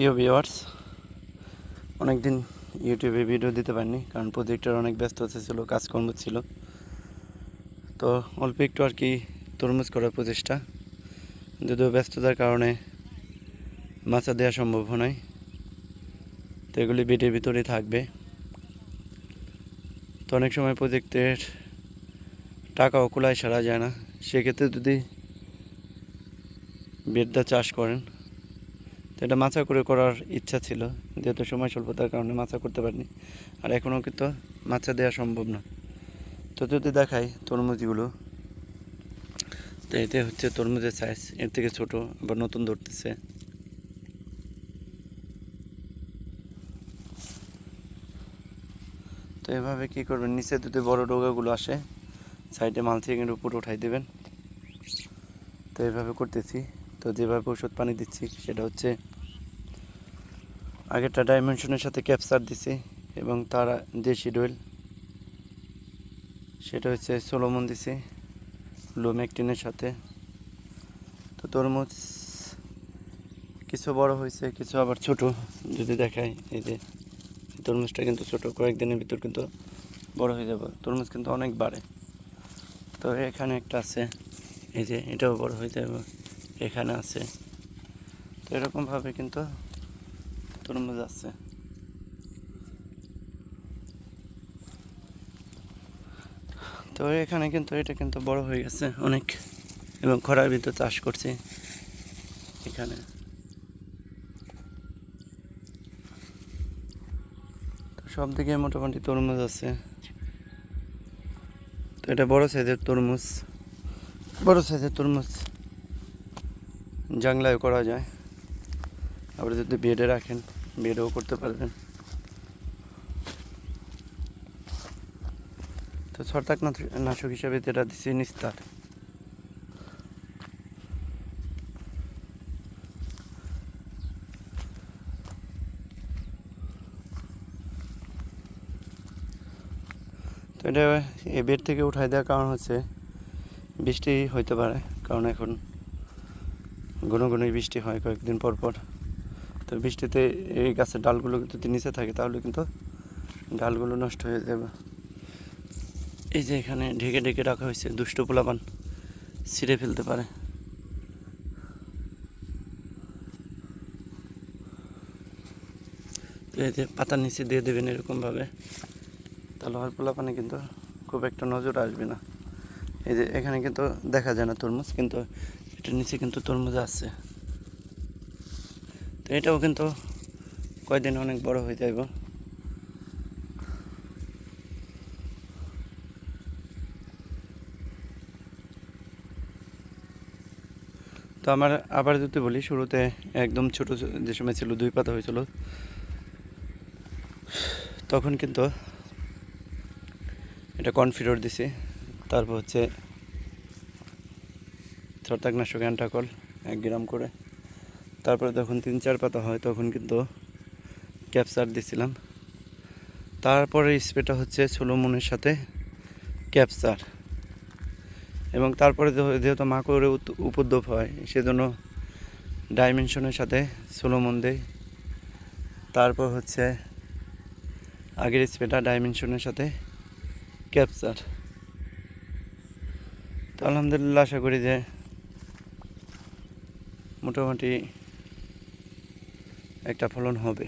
প্রিয় ভিওয়ার্স অনেকদিন ইউটিউবে ভিডিও দিতে পারিনি, কারণ প্রজেক্টের অনেক ব্যস্ততা ছিল, কাজকর্ম ছিল। তো অল্প একটু আর কি তরমুজ করার প্রচেষ্টা। যদিও ব্যস্ততার কারণে মাছা দেওয়া সম্ভব নয় তো এগুলি বেডের ভিতরেই থাকবে। তো অনেক সময় প্রজেক্টের টাকাও কুলায় সারা যায় না। সেক্ষেত্রে যদি বেডটা চাষ করেন তো এটা মাছা করে করার ইচ্ছা ছিল, যেহেতু সময় স্বল্পতার কারণে মাছা করতে পারিনি। আর এখনও কিন্তু মাছা দেওয়া সম্ভব না। তো যদি দেখাই তরমুজগুলো, তো এতে হচ্ছে তরমুজের সাইজ এর থেকে ছোট, আবার নতুন ধরতেছে। তো এভাবে কি করবেন? নিচে যদি বড় ডোগাগুলো আসে সাইডে মালচিংয়ের উপর উঠাই দেবেন। তো এভাবে করতেছি। তো যেভাবে ওষুধ পানি দিচ্ছি, সেটা হচ্ছে আগেরটা ডাইমেনশনের সাথে ক্যাপসার দিছি এবং তার যে শিডুয়েল সেটা হচ্ছে সোলোমন দিছি লোমেকটিনের সাথে। তো তরমুজ কিছু বড় হয়েছে, কিছু আবার ছোট। যদি দেখাই, এই যে তরমুজটা কিন্তু ছোট, কয়েকদিনের ভিতর কিন্তু বড় হয়ে যাবে। তরমুজ কিন্তু অনেক বাড়ে। তো এখানে একটা আছে, এই যে এটাও বড় হয়ে যাবে। এখানে আছে। তো এরকমভাবে কিন্তু তরমুজ আছে। তো এখানে কিন্তু এটা কিন্তু বড় হয়ে গেছে অনেক এবং খরার ভিতরে চাষ করছি এখানে। সব দিকে মোটামুটি তরমুজ আছে। তো এটা বড় সাইজের তরমুজ। বড় সাইজের তরমুজ। জাংলায় করা যায়। আবার যদি বেডে রাখেন, বেডেও করতে পারবেন। তো ছরতাক নাশক হিসাবে যেটা দিচ্ছি নিস্তার। তো এটা এই বেড থেকে উঠাই দেওয়ার কারণ হচ্ছে, বৃষ্টি হইতে পারে, কারণ এখন ঘন ঘনই বৃষ্টি হয় কয়েকদিন পর পর। তো বৃষ্টিতে এই গাছের ডালগুলো যদি নিচে থাকে তাহলে কিন্তু ডালগুলো নষ্ট হয়ে যাবে। এই যে এখানে ঢেকে ঢেকে রাখা হয়েছে দুষ্ট পোলাপান, ছিঁড়ে ফেলতে পারে। এই যে পাতার নিচে দিয়ে দেবেন এরকমভাবে, তাহলে হওয়ার পোলাপানে কিন্তু খুব একটা নজর আসবে না। এই যে এখানে কিন্তু দেখা যায় না তরমুজ, কিন্তু এটার নিচে কিন্তু তরমুজ আছে। তো এটাও কিন্তু কয়দিন অনেক বড় হয়ে যাইব। তো আমার আবার যদি বলি, শুরুতে একদম ছোট যে সময় ছিল, দুই পাতা হয়েছিল, তখন কিন্তু এটা কনফিডর দিছি। তারপর হচ্ছে ছত্রাকনাশক অ্যান্টাকল এক গ্রাম করে। তারপরে যখন তিন চার পাতা হয়, তখন কিন্তু ক্যাপসার দিছিলাম। তারপরে স্প্রেটা হচ্ছে সোলোমনের সাথে ক্যাপসার এবং তারপরে যেহেতু মাকড়ের উত- উপদ্রব হয়, সেজন্য ডাইমেনশনের সাথে সোলোমন দেয় তারপর হচ্ছে আগের স্প্রেটা ডাইমেনশনের সাথে ক্যাপচার তো আলহামদুলিল্লাহ, আশা করি যে মোটামুটি একটা ফলন হবে।